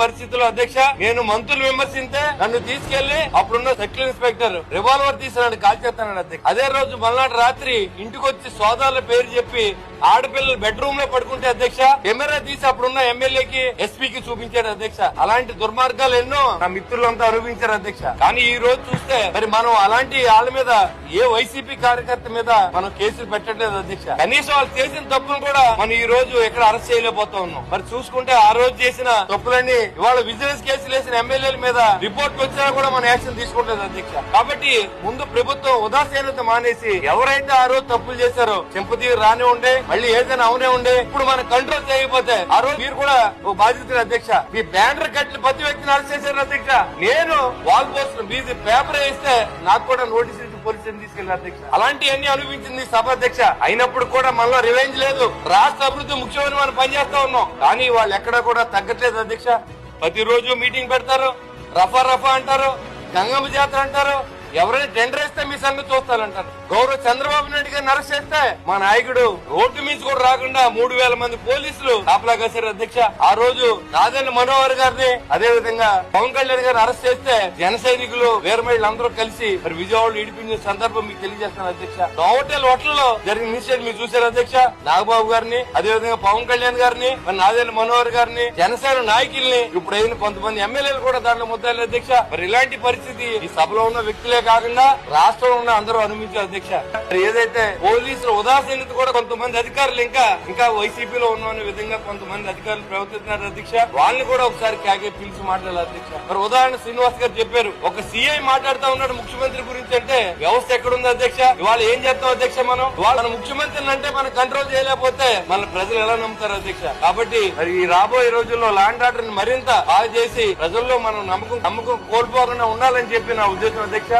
పరిస్థితుల్లో అధ్యక్ష నేను మంత్రులు విమర్శించే నన్ను తీసుకెళ్ళి అప్పుడున్న సర్కిల్ ఇన్స్పెక్టర్ రివాల్వర్ తీసినాడు కాల్ చేస్తాను అధ్యక్ష. అదే రోజు మల్నాడు రాత్రి ఇంటికొచ్చి సోదాల పేరు చెప్పి ఆడపిల్లలు బెడ్రూమ్లో పడుకుంటే అధ్యక్ష కెమెరా తీసి అప్పుడున్న ఎమ్మెల్యేకి ఎస్పీకి చూపించాడు అధ్యక్ష. అలాంటి దుర్మార్గాలు ఎన్నో నా మిత్రులంతా అనుభవించారు అధ్యక్ష. కానీ ఈ రోజు చూస్తే మరి మనం అలాంటి వాళ్ళ మీద ఏ వైసీపీ కార్యకర్త మీద మనం కేసులు పెట్టట్లేదు అధ్యక్ష. కనీసం వాళ్ళు చేసిన తప్పును కూడా మనం ఈ రోజు ఎక్కడ అరెస్ట్ చేయలేకపోతా ఉన్నాం. మరి చూసుకుంటే ఆ రోజు చేసిన తప్పులన్నీ ఇవాళ విజిలెన్స్ కేసులు వేసిన ఎమ్మెల్యేల మీద రిపోర్ట్ వచ్చినా కూడా మనం యాక్షన్ తీసుకోవట్లేదు అధ్యక్ష. కాబట్టి ముందు ప్రభుత్వం ఉదాసీనత మానేసి ఎవరైతే ఆ రోజు తప్పులు చేశారో చెంపతీరు రానే ఉండే మళ్ళీ ఏదైనా అవునే ఉండే ఇప్పుడు మనం కంట్రోల్ చేయకపోతే ఆ రోజు మీరు కూడా ఓ బాధ్యత అధ్యక్ష. మీ బ్యానర్ కట్టిన ప్రతి వ్యక్తిని అరెస్ట్ చేశారు అధ్యక్ష. నేను వాల్ పోస్ట్ మీది పేపర్ వేస్తే నాకు కూడా నోటీసులు పోలీసులు తీసుకెళ్ళారు అధ్యక్ష. అలాంటివన్నీ అనుభవించింది సభ అధ్యక్ష. అయినప్పుడు కూడా మనలో రివెంజ్ లేదు. రాష్ట్ర అభివృద్ధి ముఖ్యమని మనం పనిచేస్తా ఉన్నాం. కానీ వాళ్ళు ఎక్కడా కూడా తగ్గట్లేదు అధ్యక్ష. ప్రతిరోజు మీటింగ్ పెడతారు రఫా రఫా అంటారు గంగమ్మ జాతర అంటారు ఎవరైనా టెండర్ వేస్తే మీ సంగతి చూస్తానంటారు గౌరవ చంద్రబాబు నాయుడు గారిని అరెస్ట్ చేస్తే మా నాయకుడు రోడ్డు మీద కూడా రాకుండా మూడు వేల మంది పోలీసులు కాపలా కాశారు అధ్యక్ష. ఆ రోజు నాదెండ్ల మనోహర్ గారిని అదే విధంగా పవన్ కళ్యాణ్ గారిని అరెస్ట్ చేస్తే జన సైనికులు వీరమహిళలు అందరూ కలిసి మరి విజయవాడలో ఇడిపించిన సందర్భం మీకు తెలియజేస్తాను అధ్యక్ష. నోటెల్ హోటల్లో జరిగిన ఇన్సిడెంట్ మీరు చూశారు అధ్యక్ష. నాగబాబు గారిని అదే విధంగా పవన్ కళ్యాణ్ గారిని మరి నాదెండ్ల మనోహర్ గారిని జనసేన నాయకుల్ని ఇప్పుడు అయిన కొంతమంది ఎమ్మెల్యేలు కూడా దాంట్లో ముద్దాలి అధ్యక్ష. మరి ఇలాంటి పరిస్థితి ఈ సభలో ఉన్న వ్యక్తులే కాకుండా రాష్ట్రంలో ఉన్న అందరూ అనుమతి అధ్యక్ష. మరి ఏదైతే పోలీసులు ఉదాసీనత కూడా కొంతమంది అధికారులు ఇంకా ఇంకా వైసీపీలో ఉన్న విధంగా కొంతమంది అధికారులు ప్రవర్తిస్తున్నారు అధ్యక్ష. వాళ్ళని కూడా ఒకసారి క్యాగే పిలిచి మాట్లాడాలి అధ్యక్ష. మరి ఉదాహరణ శ్రీనివాస్ గారు చెప్పారు ఒక సీఐ మాట్లాడుతూ ఉన్నాడు ముఖ్యమంత్రి గురించి అంటే వ్యవస్థ ఎక్కడుంది అధ్యక్ష? ఇవాళ ఏం చేస్తాం అధ్యక్ష మనం? వాళ్ళ ముఖ్యమంత్రిని అంటే మనం కంట్రోల్ చేయలేకపోతే మన ప్రజలు ఎలా నమ్ముతారు అధ్యక్ష? కాబట్టి మరి ఈ రాబోయే రోజుల్లో ల్యాండ్ ఆర్డర్ని మరింత బాగా చేసి ప్రజల్లో మనం నమ్మకం నమ్మకం కోల్పోకుండా ఉండాలని చెప్పి నా ఉద్దేశం అధ్యక్ష.